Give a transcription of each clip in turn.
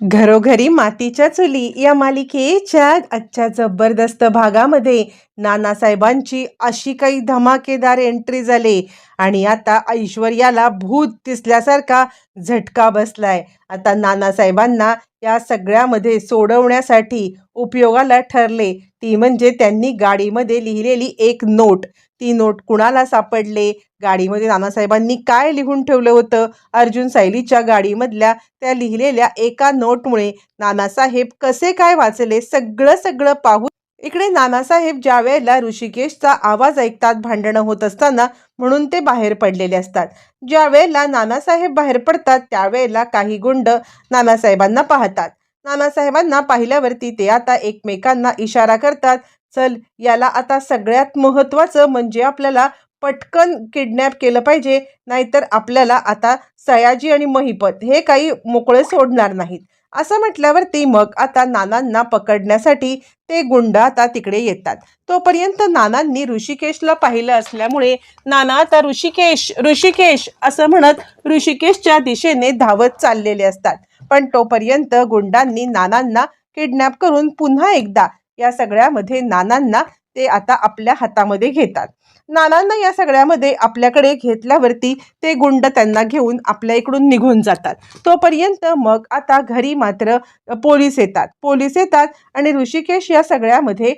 घरोघरी मातीच्या चुली या मालिकेच्या आजच्या जबरदस्त भागामध्ये नानासाहेबांची अशी काही धमाकेदार एंट्री झाली. आणि आता ऐश्वर्याला भूत दिसल्यासारखा झटका बसलाय. आता नानासाहेबांना या सगळ्यामध्ये सोडवण्यासाठी उपयोगाला ठरले. ती म्हणजे त्यांनी गाडीमध्ये लिहिलेली एक नोट. ती नोट कुणाला सापडले? गाडीमध्ये नानासाहेबांनी काय लिहून ठेवलं होतं? अर्जुन सायलीच्या गाडीमधल्या त्या लिहिलेल्या एका नोटमुळे नानासाहेब कसे काय वाचले? सगळं सगळं पाहून इकडे नानासाहेब ज्या वेळेला ऋषिकेशचा आवाज ऐकतात भांडणं होत असताना म्हणून ते बाहेर पडलेले असतात. ज्या वेळेला नानासाहेब बाहेर पडतात त्यावेळेला काही गुंड नानासाहेबांना पाहतात. नानासाहेबांना पाहिल्यावरती ते आता एकमेकांना इशारा करतात चल याला आता सगळ्यात महत्त्वाचं म्हणजे आपल्याला पटकन किडनॅप केलं पाहिजे नाहीतर आपल्याला आता सयाजी आणि महिपत हे काही मोकळे सोडणार नाहीत. असं म्हटल्यावरती मग आता नानांना पकडण्यासाठी ते गुंड आता तिकडे येतात. तोपर्यंत नानांनी ऋषिकेशला पाहिलं असल्यामुळे नाना आता ऋषिकेश ऋषिकेश असं म्हणत ऋषिकेशच्या दिशेने धावत चाललेले असतात. पण तोपर्यंत गुंडांनी नानांना किडनॅप करून पुन्हा एकदा या सगळ्यामध्ये नानांना ते आता आपल्या हातामध्ये घेतात. नानांना या सगळ्यामध्ये आपल्याकडे घेतल्यावरती ते गुंड त्यांना घेऊन आपल्या इकडून निघून जातात. तोपर्यंत मग आता घरी मात्र पोलीस येतात. पोलीस येतात आणि ऋषिकेश या सगळ्यामध्ये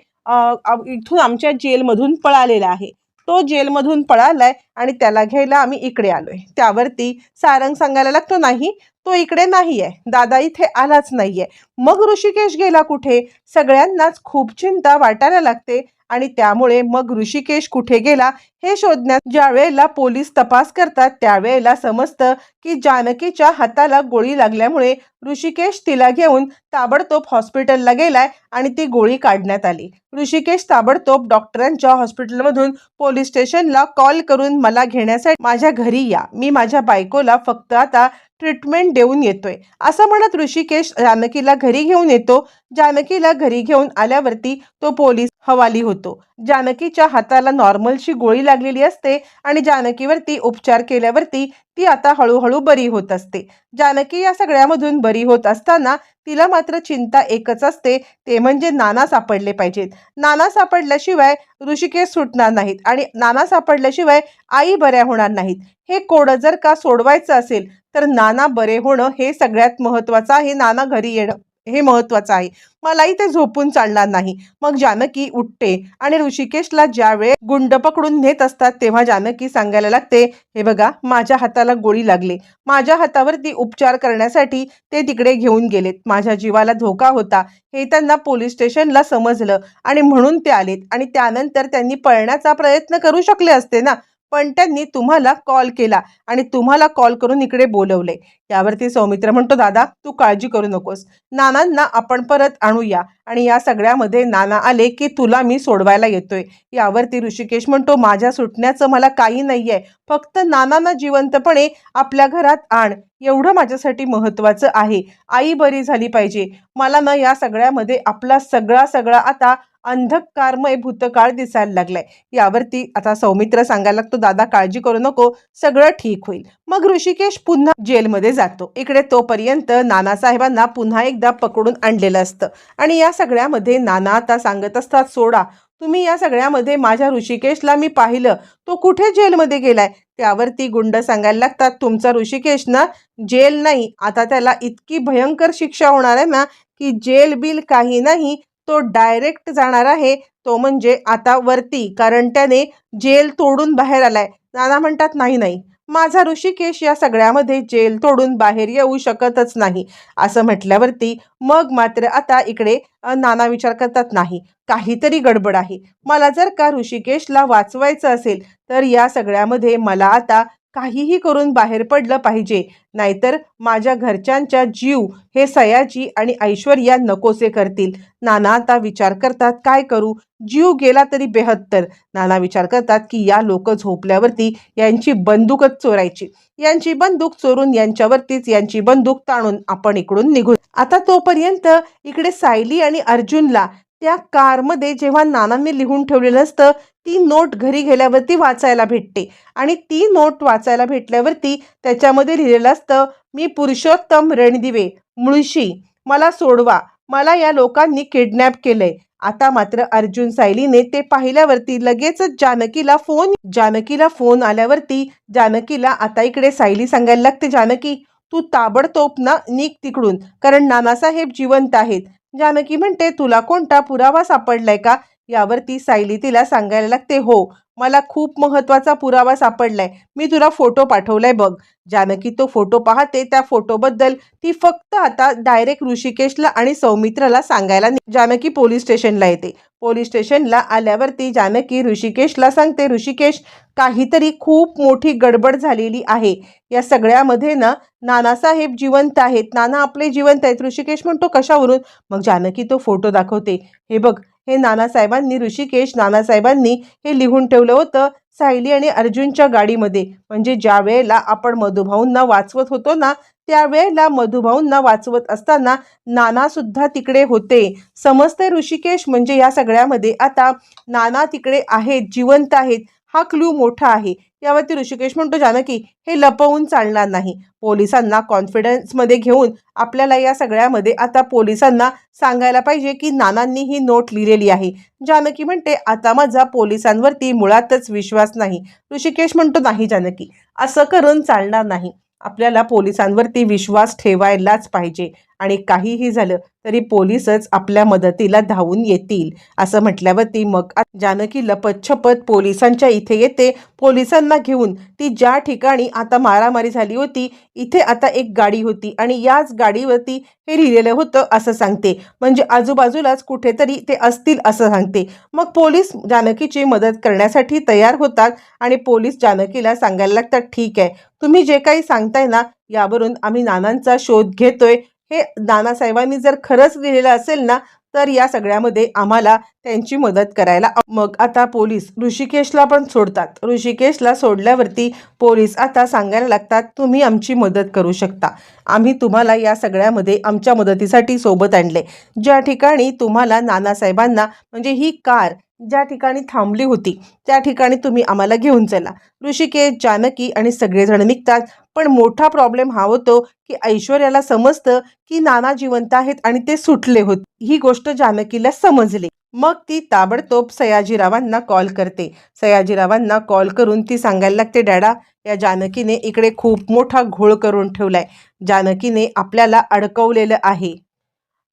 इथून आमच्या जेलमधून पळालेला आहे. तो जेलमधून पळालाय आणि त्याला घ्यायला आम्ही इकडे आलोय. त्यावरती सारंग सांगायला लागतो नाही तो इकडे नाही आहे दादा इथे आलाच नाहीये. मग ऋषिकेश गेला कुठे? सगळ्यांनाच खूप चिंता वाटायला लागते. आणि त्यामुळे मग ऋषिकेश कुठे गेला हे शोधण्यात ज्या वेळेला पोलीस तपास करतात त्यावेळेला समजतं की जानकीच्या हाताला गोळी लागल्यामुळे ऋषिकेश तिला घेऊन ताबडतोब हॉस्पिटलला गेलाय आणि ती गोळी काढण्यात आली. ऋषिकेश ताबडतोब डॉक्टरांच्या हॉस्पिटलमधून पोलीस स्टेशनला कॉल करून मला घेण्यासाठी माझ्या घरी या. मी माझ्या बायकोला फक्त आता ट्रीटमेंट देऊन येतोय. असं म्हणत ऋषिकेश जानकीला घरी घेऊन येतो. जानकीला घरी घेऊन आल्यावरती तो पोलीस हवाली होतो. जानकीच्या हाताला नॉर्मलची गोळी लागलेली असते आणि जानकीवरती उपचार केल्यावरती ती आता हळूहळू बरी होत असते. जानकी या सगळ्यामधून बरी होत असताना तिला मात्र चिंता एकच असते. ते म्हणजे नाना सापडले पाहिजेत. नाना सापडल्याशिवाय ऋषिकेश सुटणार नाहीत आणि नाना सापडल्याशिवाय आई बऱ्या होणार नाहीत. हे कोडं जर का सोडवायचं असेल तर नाना बरे होणं हे सगळ्यात महत्त्वाचं आहे. नाना घरी येणं हे महत्त्वाचं आहे. मलाही ते झोपून चालणार नाही. मग जानकी उठते आणि ऋषिकेशला ज्यावेळे गुंड पकडून नेत असतात तेव्हा जानकी सांगायला लागते हे बघा माझ्या हाताला गोळी लागली. माझ्या हातावरती उपचार करण्यासाठी ते तिकडे घेऊन गेलेत. माझ्या जीवाला धोका होता. हे त्यांना पोलीस स्टेशनला समजलं आणि म्हणून ते आलेत आणि त्यानंतर त्यांनी पळण्याचा प्रयत्न करू शकले असते ना? पण त्यांनी तुम्हाला कॉल केला आणि तुम्हाला कॉल करून इकडे बोलवले. यावरती सौमित्र म्हणतो दादा तू काळजी करू नकोस. नानांना आपण परत आणूया आणि या सगळ्यामध्ये नाना आले की तुला मी सोडवायला येतोय. यावरती ऋषिकेश म्हणतो माझ्या सुटण्याचं मला काही नाहीये. फक्त नानांना जिवंतपणे आपल्या घरात आण. एवढं माझ्यासाठी महत्त्वाचं आहे. आई बरी झाली पाहिजे. मला ना या सगळ्यामध्ये आपला सगळा सगळा आता अंधकारमय भूतकाळ दिसायला लागलाय. यावरती आता सौमित्र सांगायला लागतो दादा काळजी करू नको सगळं ठीक होईल. मग ऋषिकेश पुन्हा जेलमध्ये जातो. इकडे तोपर्यंत नानासाहेबांना पुन्हा एकदा पकडून आणलेलं असतं. आणि या सगळ्यामध्ये नाना आता सांगत असतात सोडा तुम्ही या सगळ्यामध्ये माझ्या ऋषिकेशला मी पाहिलं. तो कुठे जेलमध्ये गेलाय? त्यावरती गुंड सांगायला लागतात तुमचा ऋषिकेश ना जेल नाही. आता त्याला इतकी भयंकर शिक्षा होणार आहे ना की जेल बिल काही नाही तो डायरेक्ट जाणार आहे. तो म्हणजे आता वरती कारण त्याने जेल तोडून बाहेर आलाय. नाना म्हणतात नाही नाही. माझा ऋषिकेश या सगळ्यामध्ये जेल तोडून बाहेर येऊ शकतच नाही. असं म्हटल्यावरती मग मात्र आता इकडे नाना विचार करतात नाही. काहीतरी गडबड आहे. मला जर का ऋषिकेशला वाचवायचं असेल तर या सगळ्यामध्ये मला आता काहीही करून बाहेर पडलं पाहिजे. नाहीतर माझ्या घरच्यांच्या जीव हे सयाजी आणि ऐश्वर्या नकोसे करतील. नाना आता विचार करतात काय करू? जीव गेला तरी बेहत्तर. नाना विचार करतात की या लोक झोपल्यावरती यांची बंदूकच चोरायची. यांची बंदूक चोरून यांच्यावरतीच यांची बंदूक ताणून आपण इकडून निघू. आता तोपर्यंत इकडे सायली आणि अर्जुनला त्या कारमध्ये जेव्हा नानांनी लिहून ठेवलेलं असतं ती नोट घरी गेल्यावरती वाचायला भेटते. आणि ती नोट वाचायला भेटल्यावरती त्याच्यामध्ये लिहिलेलं असतं मी पुरुषोत्तम रणदिवे मुळशी मला सोडवा. मला या लोकांनी किडनॅप केलंय. आता मात्र अर्जुन सायलीने ते पाहिल्यावरती लगेचच जानकीला फोन जानकीला फोन आल्यावरती जानकीला आता इकडे सायली सांगायला लागते जानकी तू ताबडतोब ना निघ तिकडून कारण नानासाहेब जिवंत आहेत. जानकी म्हणते तुला कोणता पुरावा सापडलाय का? यावर ती सायली तिला सांगायला लागते हो मला खूप महत्त्वाचा पुरावा सापडलाय. मी तुला फोटो पाठवलाय बघ. जानकी तो फोटो पाहते त्या फोटोबद्दल ती फक्त आता डायरेक्ट ऋषिकेशला आणि सौमित्राला सांगायला जानकी पोलीस स्टेशनला येते. पोलीस स्टेशनला आल्यावरती जानकी ऋषिकेशला सांगते ऋषिकेश काहीतरी खूप मोठी गडबड झालेली आहे. या सगळ्यामध्ये ना नानासाहेब जिवंत आहेत. नाना आपले जिवंत आहेत. ऋषिकेश म्हणतो कशावरून? मग जानकी तो फोटो दाखवते. हे बघ हे नानासाहेबांनी ऋषिकेश नानासाहेबांनी हे लिहून ठेवलं होतं सायली आणि अर्जुनच्या गाडीमध्ये. म्हणजे ज्या वेळेला आपण मधुभाऊंना वाचवत होतो ना त्यावेळेला मधुभाऊंना वाचवत असताना नाना सुद्धा तिकडे होते. समजते ऋषिकेश म्हणजे या सगळ्यामध्ये आता नाना तिकडे आहेत जिवंत आहेत हा क्ल्यू मोठा आहे. यावरती ऋषिकेश म्हणतो जानकी हे लपवून चालणार नाही. पोलिसांना कॉन्फिडन्समध्ये घेऊन आपल्याला या सगळ्यामध्ये आता पोलिसांना सांगायला पाहिजे की नानांनी ही नोट लिहिलेली आहे. जानकी म्हणते आता माझा पोलिसांवरती मुळातच विश्वास नाही. ऋषिकेश म्हणतो नाही जानकी असं करून चालणार नाही. आपल्याला पोलिसांवरती विश्वास ठेवायलाच पाहिजे. आणि काहीही झालं तरी पोलीसच आपल्या मदतीला धावून येतील असं म्हटल्यावरती मग जानकी लपतछपत पोलिसांच्या इथे येते. पोलिसांना घेऊन ती ज्या ठिकाणी आता मारामारी झाली होती इथे आता एक गाडी होती आणि याच गाडीवरती हे लिहिलेलं होतं असं सांगते. म्हणजे आजूबाजूलाच कुठेतरी ते असतील असं सांगते. मग पोलीस जानकीची मदत करण्यासाठी तयार होतात आणि पोलीस जानकीला सांगायला लागतात ठीक आहे तुम्ही जे काही सांगताय ना यावरून आम्ही नानांचा शोध घेतोय हे नानासाहेबांनी जर खरंच लिहिलेलं असेल ना तर या सगळ्यामध्ये आम्हाला त्यांची मदत करायला मग आता पोलीस ऋषिकेशला पण सोडतात. ऋषिकेशला सोडल्यावरती पोलीस आता सांगायला लागतात तुम्ही आमची मदत करू शकता. आम्ही तुम्हाला या सगळ्यामध्ये आमच्या मदतीसाठी सोबत आणले. ज्या ठिकाणी तुम्हाला नानासाहेबांना म्हणजे ही कार ज्या ठिकाणी थांबली होती त्या ठिकाणी तुम्ही आम्हाला घेऊन चला. ऋषिकेश जानकी आणि सगळेजण निघतात. पण मोठा प्रॉब्लेम हा होतो की ऐश्वर्याला समजतं की नाना जिवंत आहेत आणि ते सुटले होते. ही गोष्ट जानकीला समजली. मग ती ताबडतोब सयाजीरावांना कॉल करते. सयाजीरावांना कॉल करून ती सांगायला लागते डॅडा या जानकीने इकडे खूप मोठा घोळ करून ठेवलाय. जानकीने आपल्याला अडकवलेलं आहे.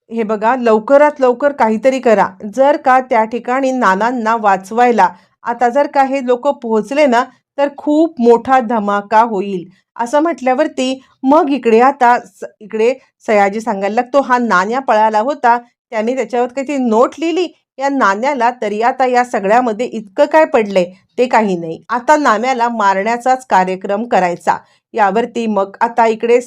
हे बघा लवकरात लवकर काहीतरी करा. जर का त्या ठिकाणी नानांना वाचवायला आता जर का हे लोक पोहोचले ना तर खूप मोठा धमाका होईल. असं म्हटल्यावरती मग इकडे आता स- इकडे सयाजी सांगायला लागतो हा नाण्या पळाला होता त्याने त्याच्यावर काही नोट लिहिली या नाण्याला तरी आता या सगळ्यामध्ये इतकं काय पडलंय ते काही नाही. आता नाण्याला मारण्याचाच कार्यक्रम करायचा. यावरती मग आता इकडे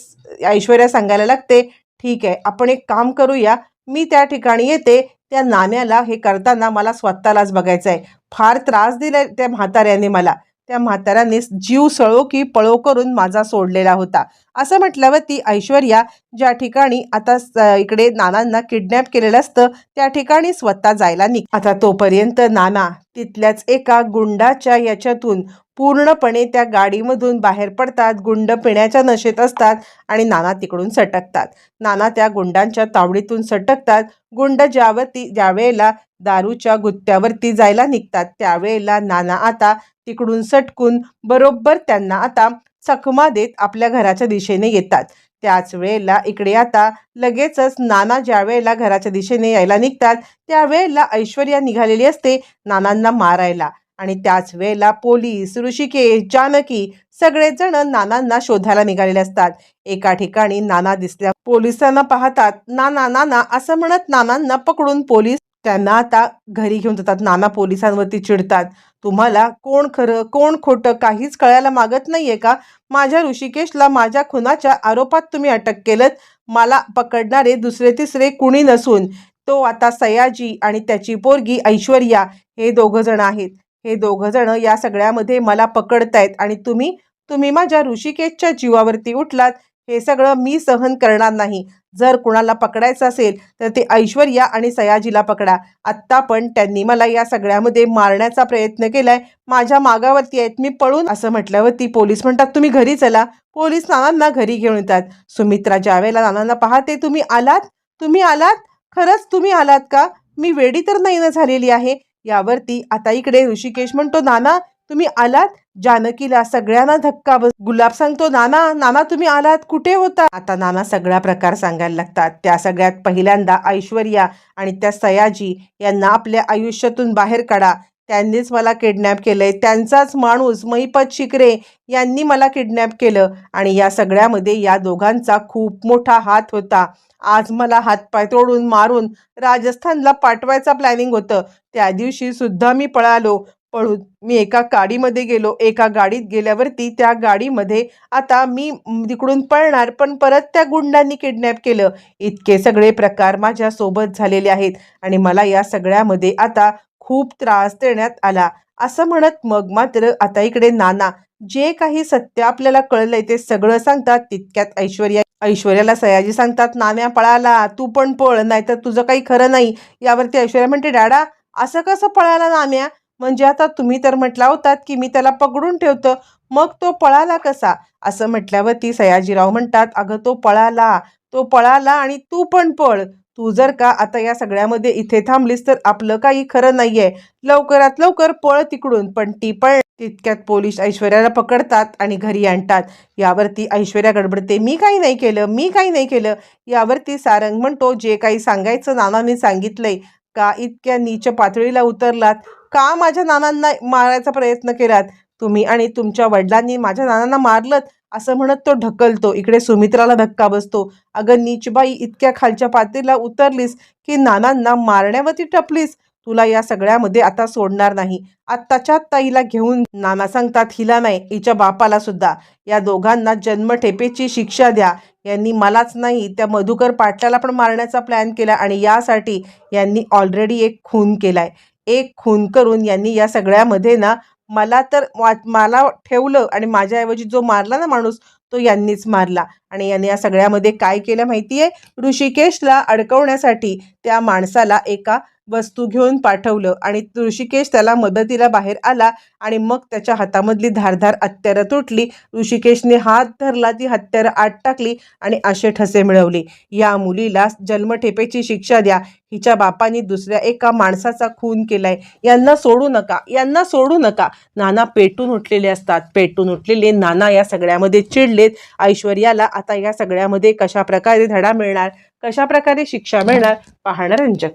ऐश्वर्या सांगायला लागते ठीक आहे आपण एक काम करूया मी त्या ठिकाणी येते त्या नाण्याला हे करताना मला स्वतःलाच बघायचं आहे फार त्रास दिला त्या म्हाताऱ्याने मला. त्या म्हाताऱ्याने जीव सळो की पळो करून माझा सोडलेला होता. असं म्हटल्यावर ती ऐश्वर्या ज्या ठिकाणी आता स- इकडे नानांना किडनॅप केलेलं असतं त्या ठिकाणी स्वतः जायला निघ. आता तोपर्यंत नाना तिथल्याच एका गुंडाच्या याच्यातून पूर्णपणे त्या गाडीमधून बाहेर पडतात गुंड पिण्याच्या नशेत असतात आणि नाना तिकडून सटकतात. नाना त्या गुंडांच्या तावडीतून सटकतात. गुंड ज्यावरती ज्यावेळेला दारूच्या गुत्त्यावरती जायला निघतात त्यावेळेला नाना आता तिकडून सटकून बरोबर त्यांना आता चकमा देत आपल्या घराच्या दिशेने येतात. त्याच वेळेला इकडे आता लगेचच नाना ज्या वेळेला घराच्या दिशेने यायला निघतात त्यावेळेला ऐश्वर्या निघालेली असते नानांना मारायला. आणि त्याच वेळेला पोलीस ऋषिकेश जानकी सगळेजण नानांना शोधायला निघालेले असतात. एका ठिकाणी नाना दिसल्या पोलिसांना पाहतात नाना नाना असं म्हणत नानांना पकडून पोलीस त्यांना आता घरी घेऊन जातात. नाना पोलिसांवरती चिडतात. तुम्हाला कोण खरं कोण खोटं काहीच कळायला मागत नाहीये का? माझ्या ऋषिकेशला माझ्या खुनाच्या आरोपात तुम्ही अटक केलं मला पकडणारे दुसरे तिसरे कुणी नसून. तो आता सयाजी आणि त्याची पोरगी ऐश्वर्या हे दोघं जण आहेत. हे दोघं जण या सगळ्यामध्ये मला पकडतायत आणि तुम्ही तुम्ही माझ्या ऋषिकेशच्या जीवावरती उठलात. हे सगळं मी सहन करणार नाही. जर कुणाला पकडायचं असेल तर ते ऐश्वर्या आणि सयाजीला पकडा. आत्ता पण त्यांनी मला या सगळ्यामध्ये मारण्याचा प्रयत्न केलाय. माझ्या मागावरती आहेत मी पळून असं म्हटल्यावरती पोलीस म्हणतात तुम्ही घरी चला. पोलीस नानांना घरी घेऊन येतात. सुमित्रा ज्यावेळेला नानांना पाहते तुम्ही आलात? तुम्ही आलात? खरंच तुम्ही आलात का? मी वेडी तर नाही ना झालेली आहे. यावरती आता इकडे ऋषिकेश म्हणतो नाना तुम्ही आलात? जानकीला सगळ्यांना धक्का बस गुलाब सांगतो नाना नाना तुम्ही आलात? कुठे होता? आता नाना सगळा प्रकार सांगायला लागतात. त्या सगळ्यात पहिल्यांदा ऐश्वर्या आणि त्या सयाजी यांना आपल्या आयुष्यातून बाहेर काढा. त्यांनीच मला किडनॅप केलंय. त्यांचाच माणूस महिपत शिकरे यांनी मला किडनॅप केलं आणि या सगळ्यामध्ये या दोघांचा खूप मोठा हात होता. आज मला हातपाय तोडून मारून राजस्थानला पाठवायचा प्लॅनिंग होतं. त्या दिवशी सुद्धा मी पळालो. पळून मी एका गाडीमध्ये गेलो. एका गाडीत गेल्यावरती त्या गाडीमध्ये आता मी तिकडून पळणार पण परत त्या गुंडांनी किडनॅप केलं. इतके सगळे प्रकार माझ्या सोबत झालेले आहेत आणि मला या सगळ्यामध्ये आता खूप त्रास देण्यात आला. असं म्हणत मग मात्र आता इकडे नाना जे काही सत्य आपल्याला कळलंय ते सगळं सांगतात. तितक्यात ऐश्वर्या ऐश्वर्याला सयाजी सांगतात नाम्या पळाला. तू पण पळ नाहीतर तुझं काही खरं नाही. यावरती ऐश्वर्या म्हणते डॅडा असं कसं पळाला नाम्या म्हणजे आता तुम्ही तर म्हटला होतात की मी त्याला पकडून ठेवतो मग तो पळाला कसा? असं म्हटल्यावरती सयाजीराव म्हणतात अगं तो पळाला तो पळाला आणि तू पण पळ. तू जर का आता या सगळ्यामध्ये इथे थांबलीस तर आपलं काही खरं नाहीये. लवकरात लवकर पळ तिकडून. पण ती पळ तितक्यात पोलीस ऐश्वर्याला पकडतात आणि घरी आणतात. यावरती ऐश्वर्या गडबडते मी काही नाही केलं मी काही नाही केलं. यावरती सारंग म्हणतो जे काही सांगायचं नानांनी सांगितलंय का इतक्या नीच पातळीला उतरलात? का माझ्या नानांना मारायचा प्रयत्न केलात? तुम्ही आणि तुमच्या वडिलांनी माझ्या नानांना मारलं असं म्हणत तो ढकलतो. इकडे सुमित्राला धक्का बसतो. अगं नीचबाई इतक्या खालच्या पातळीला उतरलीस की नानांना मारण्यावरती टपलीस तुला या सगळ्यामध्ये आता सोडणार नाही. आत्ताच्या आत्ता हिला घेऊन नाना सांगतात हिला नाही हिच्या बापाला सुद्धा. या दोघांना जन्मठेपेची शिक्षा द्या. यांनी मलाच नाही त्या मधुकर पाटलाला पण मारण्याचा प्लॅन केला आणि यासाठी यांनी ऑलरेडी एक खून केलाय. एक खून करून यांनी या सगळ्यामध्ये ना मला तर मला ठेवलं आणि माझ्याऐवजी जो मारला ना माणूस तो यांनीच मारला. आणि यांनी या सगळ्यामध्ये काय केलं माहिती आहे ऋषिकेशला अडकवण्यासाठी त्या माणसाला एका वस्तू घेऊन पाठवलं आणि ऋषिकेश त्याला मदतीला बाहेर आला आणि मग त्याच्या हातामधली धारधार हत्यारं तुटली. ऋषिकेशने हात धरला ती हत्यारं आत टाकली आणि असे ठसे मिळवले. या मुलीला जन्मठेपेची शिक्षा द्या. हिच्या बापानी दुसऱ्या एका माणसाचा खून केलाय. यांना सोडू नका यांना सोडू नका. नाना पेटून उठलेले असतात. पेटून उठलेले नाना या सगळ्यामध्ये चिडलेत. ऐश्वर्याला आता या सगळ्यामध्ये कशा प्रकारे धडा मिळणार कशा प्रकारे शिक्षा मिळणार पाहणं रंजक